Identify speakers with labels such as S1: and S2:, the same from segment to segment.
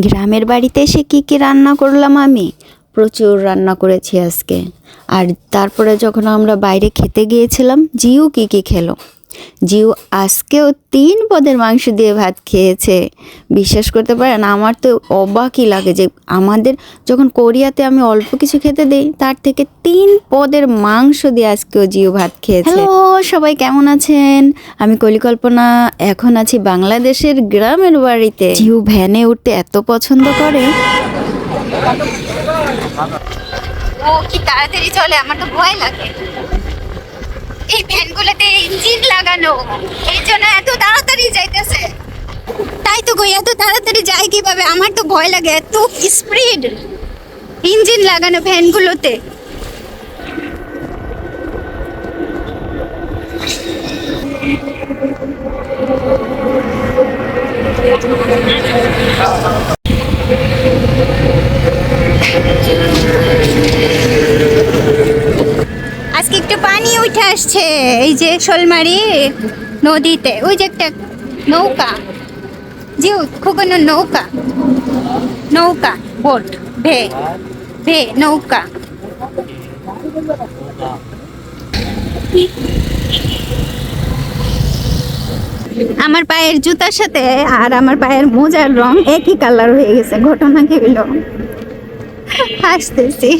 S1: গ্রামের বাড়িতে এসে কী কী রান্না করলাম আমি? প্রচুর রান্না করেছি আজকে। আর তারপরে যখন আমরা বাইরে খেতে গিয়েছিলাম জিও কী কী খেলো? জিউ আজকেও তিন পদের মাংস দিয়ে ভাত খেয়েছে। বিশ্বাস করতে পারেন আমার তো অবাকই লাগে যে আমাদের যখন কোরিয়াতে আমি অল্প কিছু খেতে দেই তার থেকে তিন পদের মাংস দিয়ে আজকেও জিও ভাত খেয়েছে। হ্যালো সবাই কেমন আছেন? আমি কলিকল্পনা এখন আছি বাংলাদেশের গ্রামের বাড়িতে। জিউ ভ্যানে উঠতে এত পছন্দ করে।
S2: ও কি তাড়াতাড়ি চলে আমার তো ভয় লাগে। এই ভ্যানগুলোতে ইঞ্জিন লাগানো, এই জন্য এত তাড়াতাড়ি যাইতেছে। তাই তো কই এত তাড়াতাড়ি যায় কীভাবে? আমার তো ভয় লাগে, এত স্পিড ইঞ্জিন লাগানো ভ্যানগুলোতে আজকে একটু পানি উঠে আসছে। এই যে শোলমারি নদীতে, ওই যে একটা নৌকা। জি খুবনো নৌকা। নৌকা, বোট, ভে ভে, নৌকা। আমার পায়ের জুতার সাথে আর আমার পায়ের মোজার রং একই কালার হয়ে গেছে ঘটনা কি হইল হাসতেছি।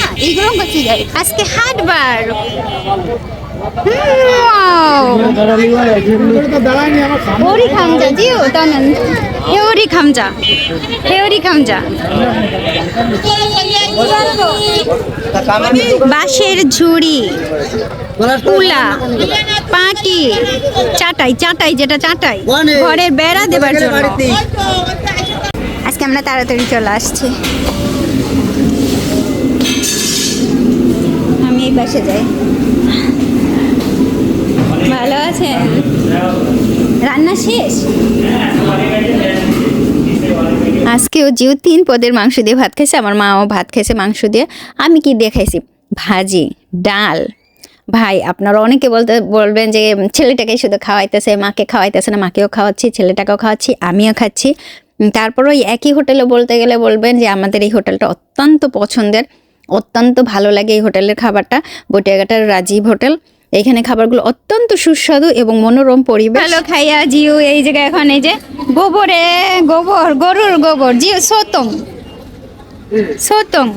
S2: না? এগুলো বসে যায় আজকে হাটবার। ওরি খামজা জিও তানন হেওরি খামজা হেওরি খামজা। বাঁশের ঝুড়ি তুলা পাটি চাটাই চাটাই যেটা চাটাই। ঘরের বেড়া দেবার জন্য। আজকে আমরা তাড়াতাড়ি চলে আসছি। আমি এই পাশে যাই। ভালো আছেন? রান্না শেষ?
S1: আজকেও জিও তিন পদের মাংস দিয়ে ভাত খাইছে আমার মাও ভাত খাইছে মাংস দিয়ে। আমি কি দিয়ে খাইছি? ভাজি ডাল। ভাই আপনারা অনেকে বলতে বলবেন যে ছেলেটাকে শুধু খাওয়াইতেছে মাকে খাওয়াইতেছে না মাকেও খাওয়াচ্ছি ছেলেটাকেও খাওয়াচ্ছি আমিও খাচ্ছি। তারপর ওই একই হোটেলে বলতে গেলে বলবেন যে আমাদের এই হোটেলটা অত্যন্ত পছন্দের, অত্যন্ত ভালো লাগে এই হোটেলের খাবারটা। বটিয়াঘাটার রাজীব হোটেল। এখানে খাবারগুলো অত্যন্ত সুস্বাদু এবং মনোরম পরিবেশ।
S2: ভালো খাইয়া জিও এই জায়গায় এখন এই যে গোবরে গোবর, গরুর গোবর জিও সোতম। সোতম,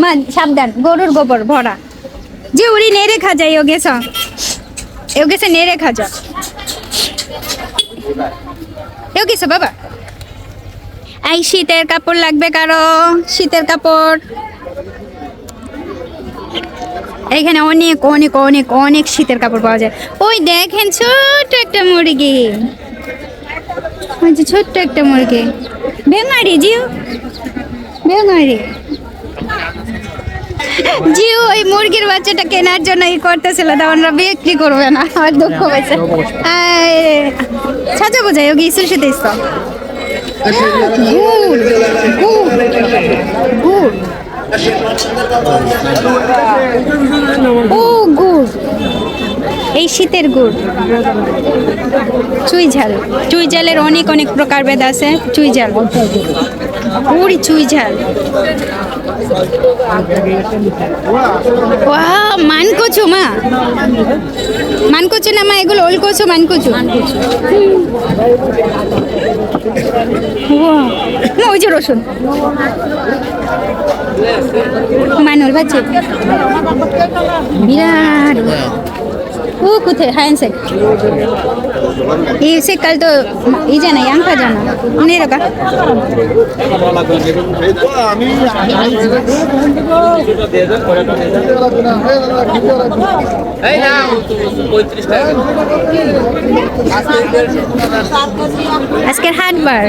S2: মা, সাবধান, গরুর গোবর ভরা। যে উড়ি নেড়ে খা যায় ও গেছ। ও গেছে, নেড়ে খা যা। বাবা। এই শীতের কাপড় লাগবে কারও? শীতের কাপড়। এখানে অনেক অনেক অনেক অনেক শীতের কাপড় পাওয়া যায়। ওই দেখেন ছোট্ট একটা মুরগি। ছোট্ট একটা মুরগি। বেমারি জিও বেমারি। জিও ওই মুরগির বাচ্চাটা কেনার জন্য ই করতেছিল তা আমরা বিক্রি করবে না। আর দুঃখ পাইছে। সাজা বোঝাই ইসুর সাথে ইস। গুড় গুড় ও গুড়, এই শীতের গুড়। চুই ঝাল। চুই ঝালের অনেক অনেক প্রকারভেদ আছে। চুই ঝাল। পুরি চুই ঝাল। ওয়া মান মা মানকোছো না মা এগুলো ওল কোছো মানকোছো ওই যে রসুন মানুষ বাচ্চা বিরাট ও কোথায় হ্যান্ডসেট এই সেকাল তো এই জানা ইয়াংকা জানা নেই রকা
S3: এই না পঁয়ত্রিশ টাকা
S2: আজকের হাটবার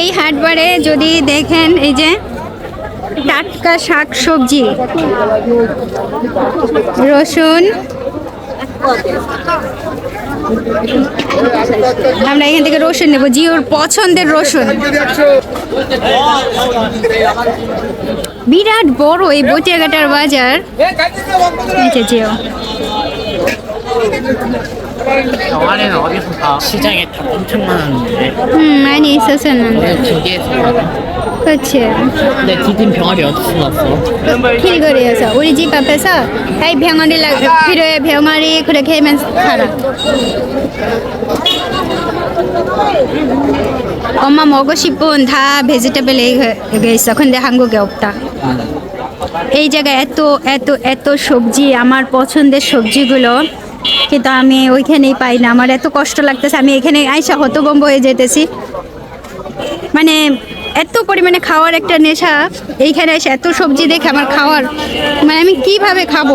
S2: এই হাটবারে যদি দেখেন এই যে টাটকা শাক সবজি রসুন। আমরা এখান থেকে রসুন নেব, জিওর পছন্দের রসুন। বিরাট বড় এই বটিয়াঘাটার বাজার। জিও।
S4: 영화는 어디서 사? 시장에 다 엄청 많았는데
S2: হুম 많이 있었었는데
S4: 내가 저기에서
S2: 그치
S4: 근데 디딘 병아리 어디서 났어?
S2: 길거리에서 우리 집 앞에서 아이 병아리 라 필요해 병아리 그렇게 하면 살아 엄마 먹고 싶은 다 베지터블 여기 있어 근데 한국에 없다 এই জায়গায় এত এত এত সবজি আমার পছন্দের সবজিগুলো কিন্তু আমি ওইখানেই পাই না আমার এত কষ্ট লাগতেছে আমি এখানে আইসা হতবম্ব হয়ে যেতেছি মানে এত পরিমাণে খাওয়ার একটা নেশা এইখানে এসে এত সবজি দেখে আমার খাওয়ার মানে আমি কীভাবে খাব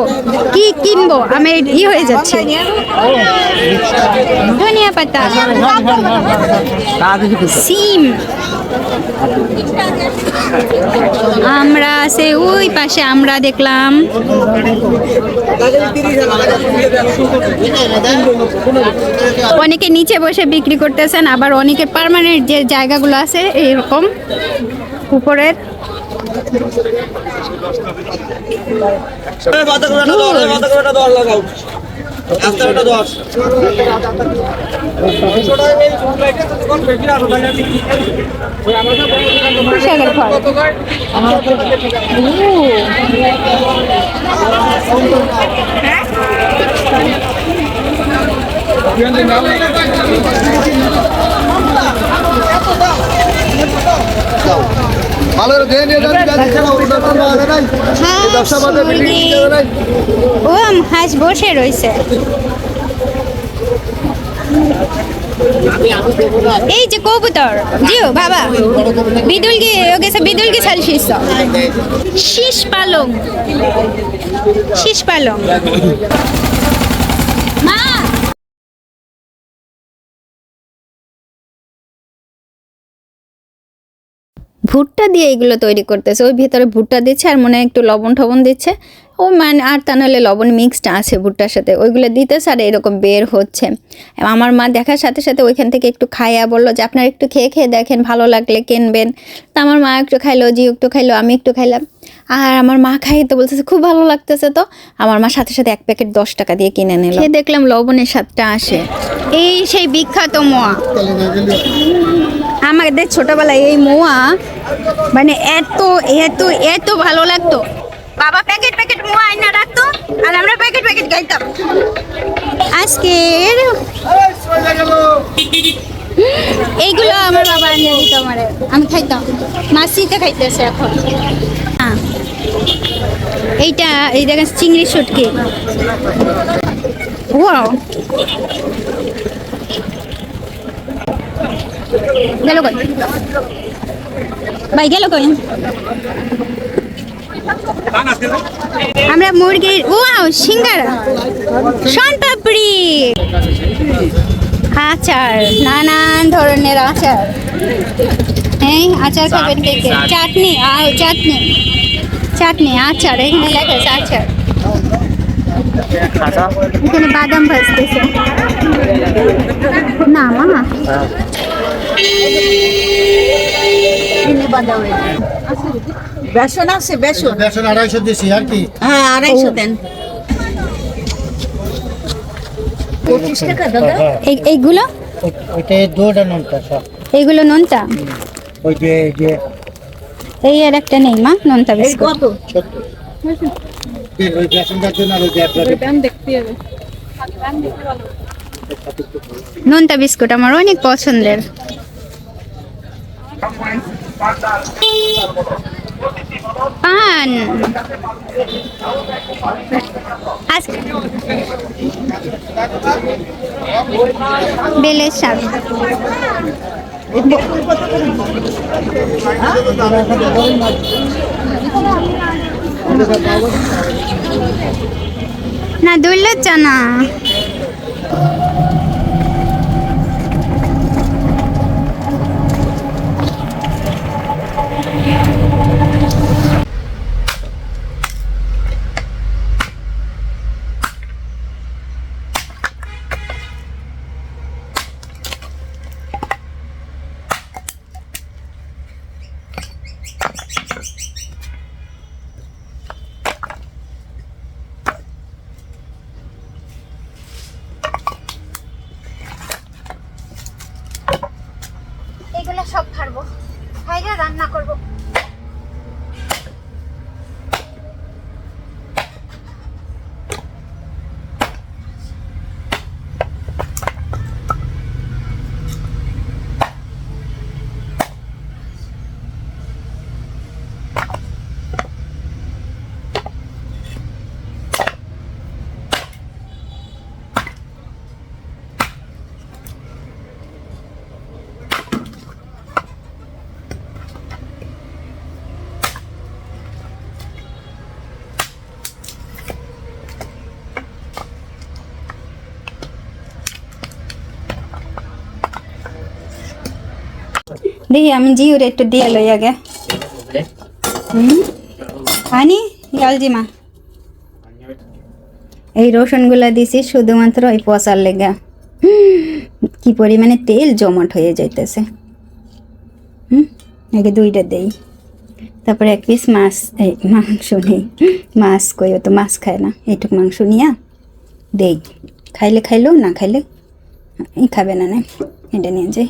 S2: কি কিনবো আমি ই হয়ে যাচ্ছে ধনিয়া পাতা সিম আমরা সে ওই পাশে আমরা দেখলাম। অনেকে নিচে বসে বিক্রি করতেছেন, আবার অনেকে পার্মানেন্ট যে জায়গাগুলো আছে এরকম উপরের। কুশাগের ফল
S5: ভালো করে ধুয়ে নিয়ে যান ব্যাগ ছাড়া ওই ব্যাপার বাধা নাই এই ব্যবসা বাধা বিল্ডিং নিতে নাই
S2: ও হাঁস বসে রয়েছে এই যে কবুতর জিও বাবা। বিদুলকে ওকে বিদুলকে ছাড় শীষ। শীষ পালং। শীষ পালং।
S1: ভুট্টা দিয়ে এগুলো তৈরি করতেছে। ওই ভিতরে ভুট্টা দিচ্ছে আর মনে হয় একটু লবণ টবণ দিচ্ছে। ও মানে আর তা নাহলে লবণ মিক্সড আছে ভুট্টার সাথে। ওইগুলো দিতেছে আর এরকম বের হচ্ছে। আমার মা দেখার সাথে সাথে ওইখান থেকে একটু খাইয়া বলল যে, আপনারা একটু খেয়ে খেয়ে দেখেন, ভালো লাগলে কিনবেন। তা আমার মা একটু খাইলো, জি একটু খাইলো, আমি একটু খাইলাম। আর আমার মা খাই তো বলতেছে, খুব ভালো লাগতেছে তো। আমার মা সাথে সাথে এক প্যাকেট দশ টাকা দিয়ে কিনে নিল। দেখলাম লবণের স্বাদটা আসে।
S2: এই সেই বিখ্যাত মোয়া। আমাদের ছোটবেলায় এই মোয়া মানে এত এত এত ভালো লাগতো। বাবা প্যাকেট প্যাকেট মোয়া আইনা রাখতো, আর আমরা প্যাকেট প্যাকেট খাইতাম আজকের এইগুলো আমার বাবা আনিয়ে দিত আমার। আমি খাইতাম। মাসিতে খাইতেছে এখন। এইটা, এই দেখেন চিংড়ি শুটকি। ওয়াও। গেল কই ভাই গেল কই আমরা মুরগির ওয়াও সিঙ্গারা। শন পাপড়ি। আচার নানান ধরনের আচার। এই আচার খাবেন কে? চাটনি। আ চাটনি। চাটনি আচার এখানে লেখা আছে আচার। এখানে বাদাম ভাজতেছে। না মা।
S6: বেসন আছে বেসন।
S5: বেসন আড়াইশো দিছি আর কি?
S6: হ্যাঁ আড়াইশো দেন। পঁচিশ
S2: এই এইগুলো?
S5: ওইটা দুটা নমটা সব
S2: এইগুলো নোনতা
S5: ওই যে এই যে।
S2: এই আর একটা নেই মা নোনতা বিস্কুট।
S6: কত?
S5: ওই বেসনটার জন্য আর ওই যে
S2: নোনতা বিস্কুট আমার অনেক পছন্দের। পান। বেলের শাক। না সব পারব বাইরে রান্না করব।
S1: দেখি আমি জিওর একটু দিয়ে লই আগে
S4: 네?
S1: আনি গালজিমা এই রসুনগুলা দিছি শুধুমাত্র ওই পচার লেগা কি পরিমাণে তেল জমাট হয়ে যাইতেছে হুম আগে দুইটা দেই তারপরে এক পিস মাছ এই মাংস নেই মাছ কই তো মাছ খায় না এইটুক মাংস নিয়া দেই খাইলে খাইলো না খাইলে এই খাবে না না এটা নিয়ে যাই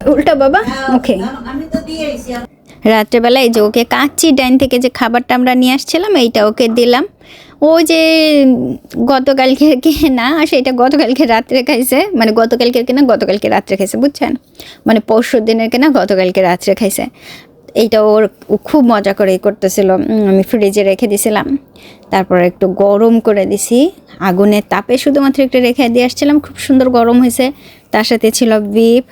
S1: উল্টা বাবা ওকে রাত্রেবেলায় যে ওকে কাচ্চি ডাইন থেকে যে খাবারটা আমরা নিয়ে আসছিলাম, এইটা ওকে দিলাম। ও যে গতকালকে কে, না, সেটা গতকালকে রাত্রে খাইছে। মানে গতকালকে কেনা, গতকালকে রাত্রে খাইছে, বুঝছেন? মানে পরশু দিনের কেনা, গতকালকে রাত্রে খাইছে। এইটা ওর খুব মজা করে করতেছিল আমি ফ্রিজে রেখে দিছিলাম। তারপর একটু গরম করে দিছি। আগুনের তাপে শুধুমাত্র একটু রেখে দিয়ে আসছিলাম, খুব সুন্দর গরম হয়েছে। তার সাথে ছিল বিফ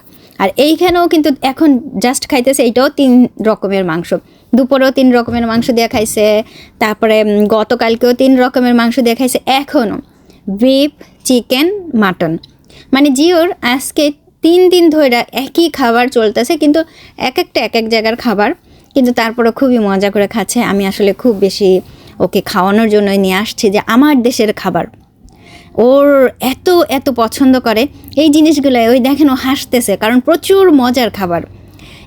S1: আর এইখানেও কিন্তু এখন জাস্ট খাইতেছে এইটাও তিন রকমের মাংস। দুপুরেও তিন রকমের মাংস দিয়ে খাইছে, তারপরে গতকালকেও তিন রকমের মাংস দিয়ে খাইছে এখনও বিফ চিকেন মাটন মানে জিওর, আজকে তিন দিন ধরে একই খাবার চলতেছে, কিন্তু এক একটা এক এক জায়গার খাবার, কিন্তু তারপরে খুবই মজা করে খাচ্ছে। আমি আসলে খুব বেশি ওকে খাওয়ানোর জন্যই নিয়ে আসছি যে আমার দেশের খাবার। ওর এত এত পছন্দ করে। এই জিনিসগুলো ওই দেখেন ও হাসতেছে, কারণ প্রচুর মজার খাবার।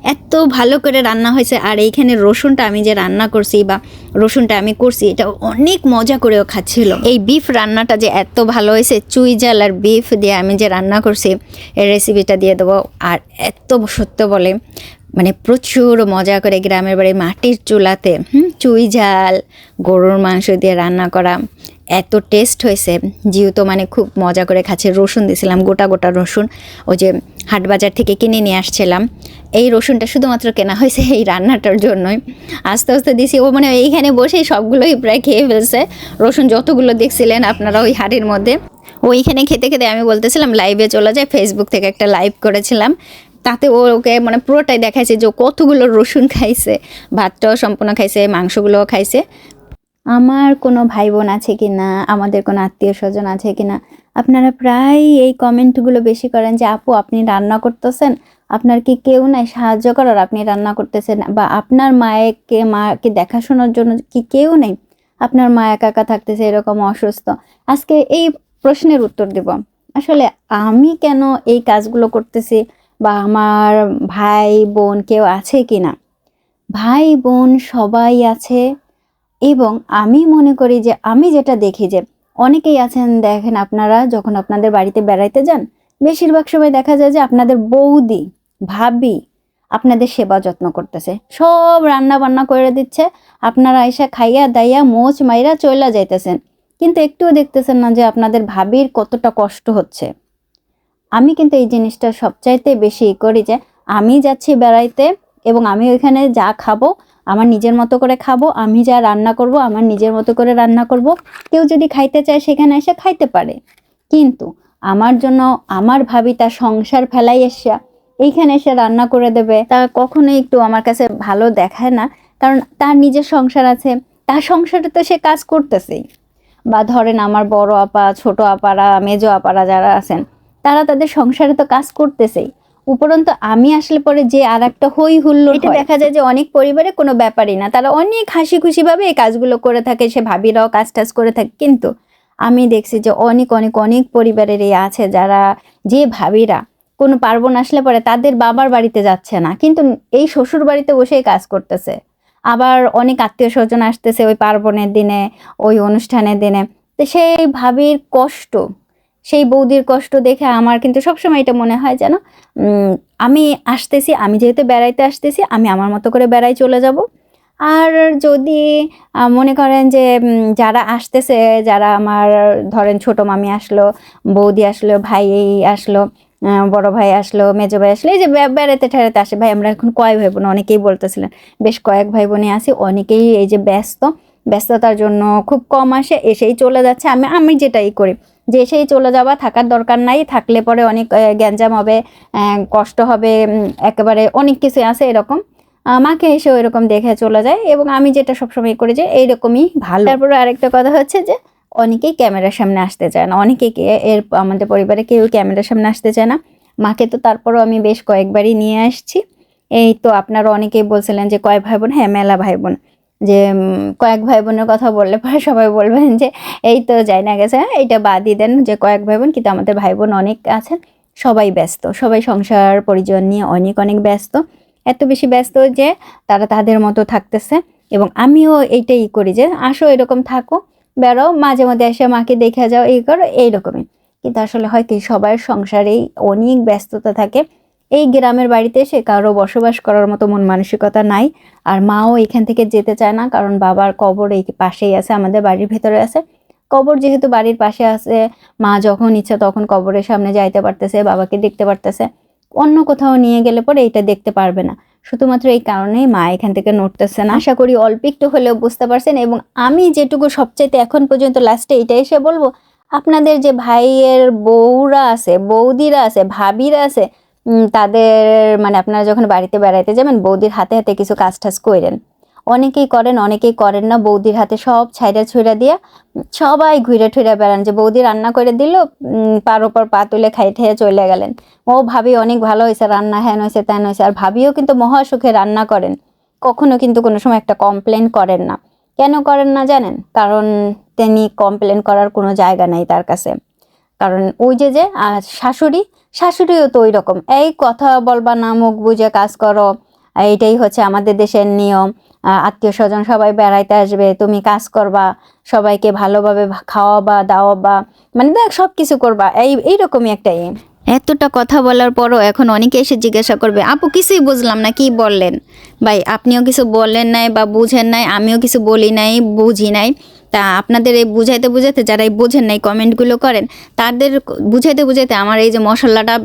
S1: এত ভালো করে রান্না হয়েছে, আর এইখানে রসুনটা আমি যে রান্না করছি বা রসুনটা আমি করছি, এটা অনেক মজা করেও খাচ্ছিল। এই বিফ রান্নাটা যে এত ভালো হয়েছে, চুই জাল আর বিফ দিয়ে আমি যে রান্না করছি, এই রেসিপিটা দিয়ে দেবো। আর এত সত্য বলে মানে প্রচুর মজা করে গ্রামের বাড়ি মাটির চুলাতে, হুম, চুই ঝাল গরুর মাংস দিয়ে রান্না করা এত টেস্ট হয়েছে জিও তো মানে খুব মজা করে খাচ্ছে। রসুন দিয়েছিলাম, গোটা গোটা রসুন। ওই যে হাটবাজার থেকে কিনে নিয়ে আসছিলাম। এই রসুনটা শুধুমাত্র কেনা হয়েছে এই রান্নাটার জন্যই। আস্তে আস্তে দিছি, ও মানে এইখানে বসেই সবগুলোই প্রায় খেয়ে ফেলছে। রসুন যতগুলো দেখছিলেন আপনারা ওই হাড়ির মধ্যে। ওইখানে খেতে খেতে আমি বলতেছিলাম লাইভে চলে যায়। ফেসবুক থেকে একটা লাইভ করেছিলাম। তাতে ও ওকে মানে পুরোটাই দেখাইছে যে কতগুলো রসুন খাইছে। ভাতটাও সম্পূর্ণ খাইছে, মাংসগুলোও খাইছে। আমার কোনো ভাই বোন আছে কি না আমাদের কোনো আত্মীয় স্বজন আছে কি না আপনারা প্রায় এই কমেন্টগুলো বেশি করেন যে, আপু, আপনি রান্না করতেছেন? আপনার কি কেউ নাই? সাহায্য করার আপনি রান্না করতেছেন? বা, আপনার মায়েকে, মাকে দেখাশোনার জন্য কি কেউ নেই? আপনার মা একা একা থাকতেছে, এরকম অসুস্থ? আজকে এই প্রশ্নের উত্তর দেব। আসলে আমি কেন এই কাজগুলো করতেছি? বা, আমার ভাই বোন কেউ আছে কি না ভাই বোন সবাই আছে এবং আমি মনে করি যে আমি যেটা দেখি যে অনেকেই আছেন, দেখেন আপনারা যখন আপনাদের বাড়িতে বেড়াইতে যান, বেশিরভাগ সময় দেখা যায় যে আপনাদের বৌদি, ভাবি আপনাদের সেবা যত্ন করতেছে। সব রান্না বান্না করে দিচ্ছে, আপনারা এসে খাইয়া দাইয়া মোচ মাইরা চইলা যাইতেছেন। কিন্তু একটুও দেখতেছেন না যে আপনাদের ভাবির কতটা কষ্ট হচ্ছে। আমি কিন্তু এই জিনিসটা সবচাইতে বেশি করি যে আমি যাচ্ছি বেড়াইতে এবং আমি ওইখানে যা খাব আমার নিজের মতো করে খাব, আমি যা রান্না করব, আমার নিজের মতো করে রান্না করব। কেউ যদি খাইতে চায়, সেখানে এসে খাইতে পারে। কিন্তু আমার জন্য, আমার ভাবি তার সংসার ফেলাই এসে এইখানে এসে রান্না করে দেবে। তা কখনোই একটু আমার কাছে ভালো দেখায় না। কারণ তার নিজের সংসার আছে। তার সংসারে তো সে কাজ করতেছেই। বা ধরেন আমার বড় আপা, ছোট আপারা মেজো আপারা যারা আছেন, তারা তাদের সংসারে তো কাজ করতেছেই। উপরন্তু আমি আসলে পরে যে আর একটা হই হুল্লোড় এটা দেখা যায় যে অনেক পরিবারে কোনো ব্যাপারই না। তারা অনেক হাসি খুশি ভাবে এই কাজগুলো করে থাকে সে ভাবিরাও কাজ টাজ করে থাকে। কিন্তু আমি দেখছি যে অনেক অনেক অনেক পরিবারের এই আছে যারা যে ভাবিরা কোনো পার্বণ আসলে পরে তাদের বাবার বাড়িতে যাচ্ছে না। কিন্তু এই শ্বশুর বাড়িতে বসেই কাজ করতেছে। আবার অনেক আত্মীয় স্বজন আসতেছে ওই পার্বণের দিনে ওই অনুষ্ঠানের দিনে। তো সেই ভাবির কষ্ট সেই বৌদির কষ্ট দেখে আমার কিন্তু সবসময় এটা মনে হয় যেন আমি আসতেছি, আমি যেহেতু বেড়াইতে আসতেছি, আমি আমার মতো করে বেড়াই চলে যাব। আর যদি মনে করেন যে যারা আসতেছে, যারা আমার ধরেন ছোট মামি আসলো, বৌদি আসলো, ভাই আসলো বড় ভাই আসলো, মেজো ভাই আসলো, এই যে বেড়াতে ঠেড়াতে আসে, ভাই আমরা এখন কয় ভাই বোন, অনেকেই বলতেছিলেন, বেশ কয়েক ভাই বোনে আছি, অনেকেই এই যে ব্যস্ত, ব্যস্ততার জন্য খুব কম আসে, এসেই চলে যাচ্ছে, আমি আমি যেটাই করি। যে সেই চলে যাওয়া থাকার দরকার নাই থাকলে পরে অনেক গ্যাঞ্জাম হবে কষ্ট হবে একেবারে অনেক কিছু আছে এরকম। আহ, মাকে এসে এরকম দেখে চলে যায় এবং আমি যেটা সবসময় করি যে এইরকমই ভালো। তারপরে আরেকটা কথা হচ্ছে যে অনেকেই ক্যামেরার সামনে আসতে চায় না অনেকেই কে- এর আমাদের পরিবারে কেউ ক্যামেরার সামনে আসতে চায় না। মাকে তো তারপরও আমি বেশ কয়েকবারই নিয়ে আসছি। এই তো আপনারা অনেকেই বলছিলেন যে কয় ভাই বোন? হ্যাঁ মেলা ভাই বোন। যে কয়েক ভাই বোনের কথা বললে পরে সবাই বলবেন যে এই তো যাই না গেছে হ্যাঁ, এইটা বাদই দেন যে কয়েক ভাই বোন কিন্তু আমাদের ভাই বোন অনেক আছেন সবাই ব্যস্ত সবাই সংসার পরিজন নিয়ে অনেক অনেক ব্যস্ত। এত বেশি ব্যস্ত যে তারা তাদের মতো থাকতেছে এবং আমিও এইটাই করি যে আসো এরকম থাকো বেরো মাঝে মধ্যে এসে মাকে দেখে যাও এই করো এইরকমই। কিন্তু আসলে হয় কি সবার সংসারেই অনেক ব্যস্ততা থাকে এই গ্রামের বাড়িতে এসে কারও বসবাস করার মতো মন মানসিকতা নাই, আর মাও এখান থেকে যেতে চায় না, কারণ বাবার কবর এই পাশেই আছে, আমাদের বাড়ির ভেতরে আছে। কবর যেহেতু বাড়ির পাশে আছে, মা যখন ইচ্ছা তখন কবরের সামনে যাইতে পারতেছে, বাবাকে দেখতে পারতেছে। অন্য কোথাও নিয়ে গেলে পরে এটা দেখতে পারবে না। শুধুমাত্র এই কারণেই মা এখান থেকে নড়তেছে না। আশা করি অল্প একটু হলেও বুঝতে পারছেন, এবং আমি যেটুকু সবচাইতে এখন পর্যন্ত লাস্টে এটা এসে বলব, আপনাদের যে ভাইয়ের বউরা আছে, বৌদিরা আছে, ভাবিরা আছে তাদের মানে আপনারা যখন বাড়িতে বেড়াইতে যাবেন, বৌদির হাতে হাতে কিছু কাজ টাজ করেন অনেকেই করেন অনেকেই করেন না। বৌদির হাতে সব ছাইড়া ছুঁড়া দিয়া সবাই ঘুরে ঠুরে বেড়ান যে, বৌদি রান্না করে দিল পার ওপর পা তুলে খাই ঠেয়ে চলে গেলেন। ও ভাবি অনেক ভালো হয়েছে রান্না হ্যান হয়েছে ত্যান হয়েছে আর ভাবিও কিন্তু মহা সুখে রান্না করেন। কখনো কিন্তু কোনো সময় একটা কমপ্লেন করেন না। কেন করেন না জানেন? কারণ তিনি কমপ্লেন করার কোনো জায়গা নাই তার কাছে। কারণ ওই যে যে শাশুড়ি শাশুড়িও তো ওই রকম এই কথা বলবা না, মুখ বুঝে কাজ করো। এইটাই হচ্ছে আমাদের দেশের নিয়ম। আত্মীয় স্বজন সবাই বেড়াইতে আসবে, তুমি কাজ করবা, সবাইকে ভালোভাবে খাওয়াবা, দাওয়াবা মানে দেখ সব কিছু করবা। এই, এইরকমই একটা ইয়ে
S7: এতটা কথা বলার পরও এখন অনেকে এসে জিজ্ঞাসা করবে, আপু, কিছুই বুঝলাম না, কি বললেন? ভাই, আপনিও কিছু বললেন নাই বা বুঝেন নাই, আমিও কিছু বলি নাই, বুঝি নাই। তা আপনাদের এই বুঝাইতে বুঝাইতে যারা এই বোঝেন নাই, কমেন্টগুলো করেন, তাদের বুঝাইতে বুঝাইতে আমার এই যে মশলাটা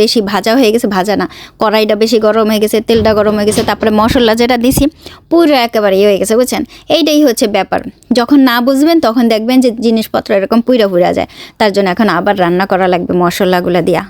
S7: বেশি ভাজা হয়ে গেছে, ভাজা না। কড়াইটা বেশি গরম হয়ে গেছে, তেলটা গরম হয়ে গেছে, তারপরে মশলা যেটা দিছি, পুরো একেবারে ইয়ে হয়ে গেছে, বুঝছেন? এইটাই হচ্ছে ব্যাপার। যখন না বুঝবেন, তখন দেখবেন যে জিনিসপত্র এরকম পুইরা পুইরা যায়। তার জন্য এখন আবার রান্না করা লাগবে মশলাগুলো দিয়া।